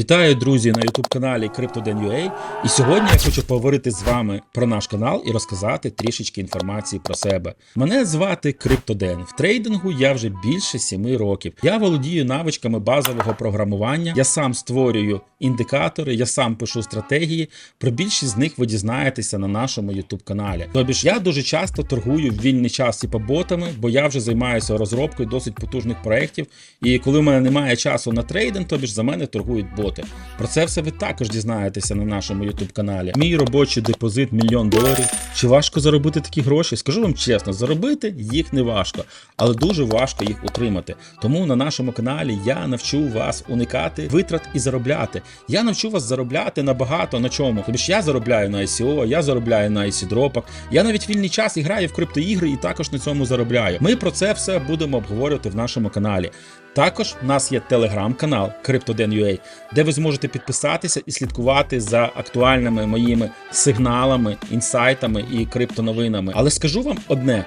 Вітаю, друзі, на youtube каналі CryptoDen.ua. І сьогодні я хочу поговорити з вами про наш канал і розказати трішечки інформації про себе. Мене звати CryptoDen. В трейдингу я вже більше 7 років. Я володію навичками базового програмування. Я сам створюю індикатори, я сам пишу стратегії. Про більшість з них ви дізнаєтеся на нашому youtube каналі. Тобі ж я дуже часто торгую в вільний час типа ботами, бо я вже займаюся розробкою досить потужних проєктів. І коли в мене немає часу на трейдинг, тобі ж за мене торгують боти. Про це все ви також дізнаєтеся на нашому youtube каналі. Мій робочий депозит мільйон доларів. Чи важко заробити такі гроші? Скажу вам чесно, заробити їх не важко, але дуже важко їх утримати. Тому на нашому каналі я навчу вас уникати витрат і заробляти. Я навчу вас заробляти набагато на чому. Тобто я заробляю на ICO, я заробляю на IC дропах. Я навіть вільний час і граю в криптоігри і також на цьому заробляю. Ми про це все будемо обговорювати в нашому каналі. Також в нас є телеграм-канал CryptoDen.ua, де ви зможете підписатися і слідкувати за актуальними моїми сигналами, інсайтами і криптоновинами. Але скажу вам одне: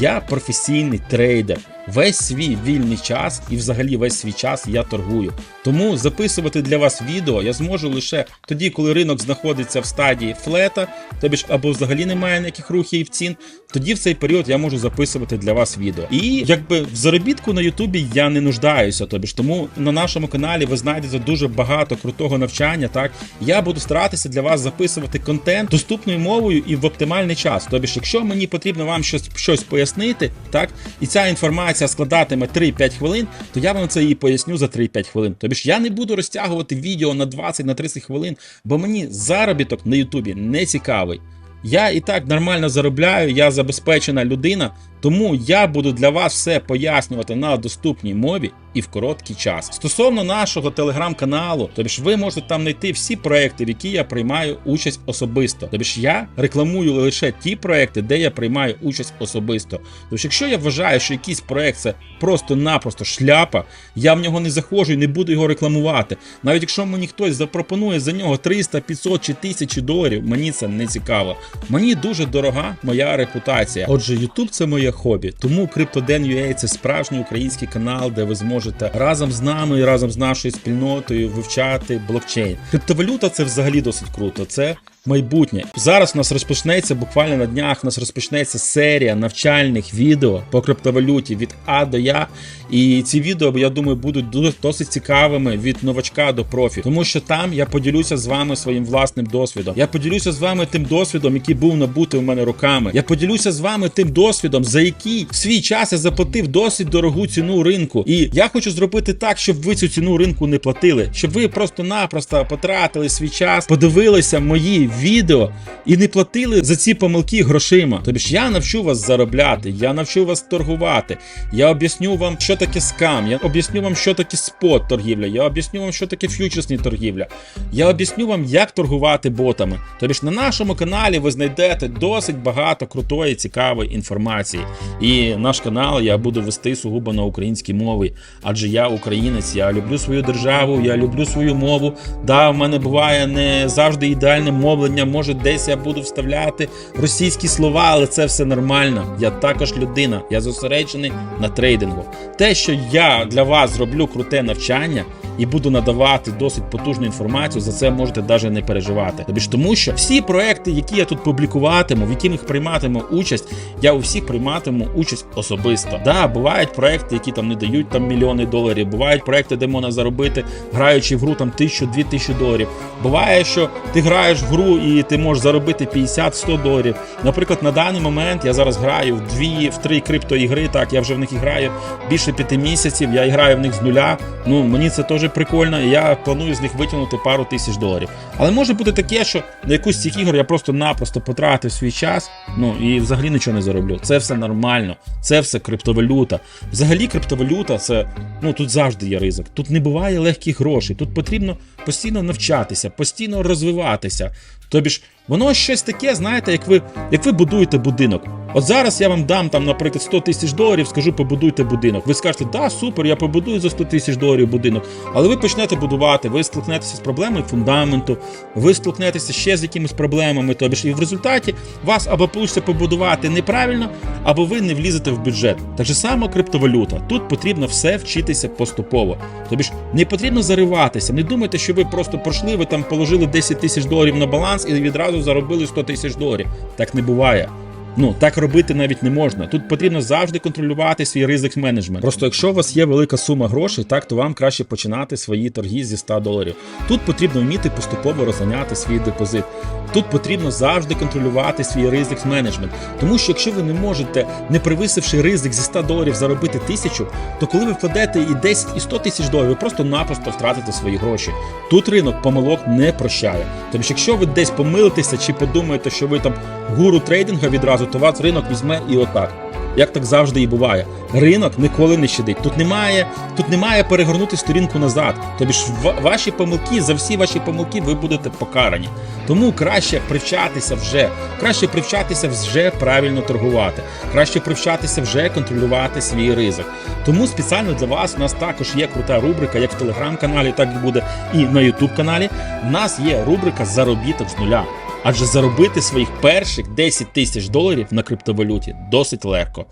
я професійний трейдер. Весь свій вільний час і взагалі весь свій час я торгую. Тому записувати для вас відео я зможу лише тоді, коли ринок знаходиться в стадії флета, тобі ж або взагалі немає ніяких рухів цін. Тоді в цей період я можу записувати для вас відео. І якби в заробітку на Ютубі я не нуждаюся. Тобі ж тому на нашому каналі ви знайдете дуже багато крутого навчання. Так я буду старатися для вас записувати контент доступною мовою і в оптимальний час. Тобі ж, якщо мені потрібно вам щось щось пояснити, так і ця інформація складатиме 3-5 хвилин, то я вам це її поясню за 3-5 хвилин. Тобі ж я не буду розтягувати відео на 20 на 30 хвилин, бо мені заробіток на Ютубі не цікавий. Я і так нормально заробляю, я забезпечена людина, тому я буду для вас все пояснювати на доступній мові і в короткий час. Стосовно нашого телеграм-каналу, тобі ж ви можете там знайти всі проекти, в які я приймаю участь особисто. Тобі ж я рекламую лише ті проекти, де я приймаю участь особисто. Тобто, якщо я вважаю, що якийсь проект це просто-напросто шляпа, я в нього не заходжу і не буду його рекламувати. Навіть якщо мені хтось запропонує за нього 300, 500 чи 1000 доларів, мені це не цікаво. Мені дуже дорога моя репутація. Отже, YouTube це моє хобі. Тому CryptoDen.ua – це справжній український канал, де ви зможете разом з нами і разом з нашою спільнотою вивчати блокчейн. Криптовалюта це взагалі досить круто. Це майбутнє. Зараз у нас розпочнеться буквально на днях. У нас розпочнеться серія навчальних відео по криптовалюті від А до Я. І ці відео, я думаю, будуть досить цікавими від новачка до профі, тому що там я поділюся з вами своїм власним досвідом. Я поділюся з вами тим досвідом, який був набутий у мене руками. Я поділюся з вами тим досвідом, за який в свій час я заплатив досить дорогу ціну ринку. І я хочу зробити так, щоб ви цю ціну ринку не платили, щоб ви просто-напросто потратили свій час, подивилися мої відео і не платили за ці помилки грошима. Тобі ж я навчу вас заробляти, я навчу вас торгувати. Я об'ясню вам, що таке скам. Я об'ясню вам, що таке спот торгівля. Я об'ясню вам, що таке фьючерсні торгівля. Я об'ясню вам, як торгувати ботами. Тобі ж на нашому каналі ви знайдете досить багато крутої, цікавої інформації. І наш канал я буду вести сугубо на українській мові, адже я українець, я люблю свою державу, я люблю свою мову. Да, в мене буває не завжди ідеальне мовлення. Може, десь я буду вставляти російські слова, але це все нормально. Я також людина, я зосереджений на трейдингу. Те, що я для вас зроблю круте навчання. І буду надавати досить потужну інформацію. За це можете навіть не переживати. Тобі ж тому, що всі проекти, які я тут публікуватиму, в яких прийматиму участь, я у всіх прийматиму участь особисто. Да, бувають проекти, які там не дають там мільйони доларів. Бувають проекти, де можна заробити, граючи в гру там тисячу-дві тисячі доларів. Буває, що ти граєш в гру і ти можеш заробити 50-100 доларів. Наприклад, на даний момент я зараз граю в дві, в три криптоігри. Так, я вже в них граю більше п'яти місяців. Я граю в них з нуля. Ну мені це теж прикольно, і я планую з них витягнути пару тисяч доларів. Але може бути таке, що на якусь з цих ігор я просто-напросто потратив свій час, ну і взагалі нічого не зароблю. Це все нормально, це все криптовалюта. Взагалі, криптовалюта це ну тут завжди є ризик. Тут не буває легких грошей. Тут потрібно постійно навчатися, постійно розвиватися. Тобі ж Воно щось таке, знаєте, як ви, як ви будуєте будинок. От зараз я вам дам там, наприклад, 100 тисяч доларів, скажу, побудуйте будинок. Ви скажете, да, супер, я побудую за 100 тисяч доларів будинок. Але ви почнете будувати, ви столкнетеся з проблемою фундаменту, ви столкнетеся ще з якимись проблемами. Тобі ж і в результаті вас або вийде побудувати неправильно, або ви не влізете в бюджет. Так же само криптовалюта. Тут потрібно все вчитися поступово. Тобі ж не потрібно зариватися. Не думайте, що ви просто пройшли, ви там положили 10 тисяч доларів на баланс і відразу заробили 100 тисяч доларів. Так не буває. Ну так робити навіть не можна. Тут потрібно завжди контролювати свій ризик менеджмент. Просто якщо у вас є велика сума грошей, так то вам краще починати свої торги зі 100 доларів. Тут потрібно вміти поступово розганяти свій депозит. Тут потрібно завжди контролювати свій ризик менеджмент. Тому що якщо ви не можете, не привисивши ризик зі 100 доларів, заробити тисячу, то коли ви вкладете і 10, і 100 тисяч доларів, ви просто-напросто втратите свої гроші. Тут ринок помилок не прощає. Тобто, якщо ви десь помилитеся чи подумаєте, що ви там гуру трейдинга відразу, то ринок візьме і отак. Як так завжди і буває, ринок ніколи не щадить. Тут немає, тут немає перегорнути сторінку назад. Тобі ж ва- ваші помилки, за всі ваші помилки ви будете покарані. Тому краще привчатися вже, краще привчатися вже правильно торгувати, краще привчатися вже контролювати свій ризик. Тому спеціально для вас у нас також є крута рубрика, як в телеграм-каналі, так і буде і на Ютуб каналі. У нас є рубрика Заробіток з нуля. Адже заробити своїх перших 10 тисяч доларів на криптовалюті досить легко.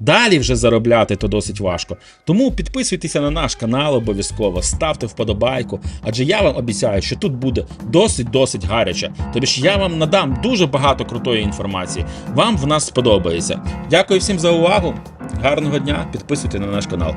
Далі вже заробляти то досить важко. Тому підписуйтеся на наш канал обов'язково, ставте вподобайку, адже я вам обіцяю, що тут буде досить-досить гаряче. Тобі ж я вам надам дуже багато крутої інформації. Вам в нас сподобається. Дякую всім за увагу. Гарного дня, підписуйтесь на наш канал.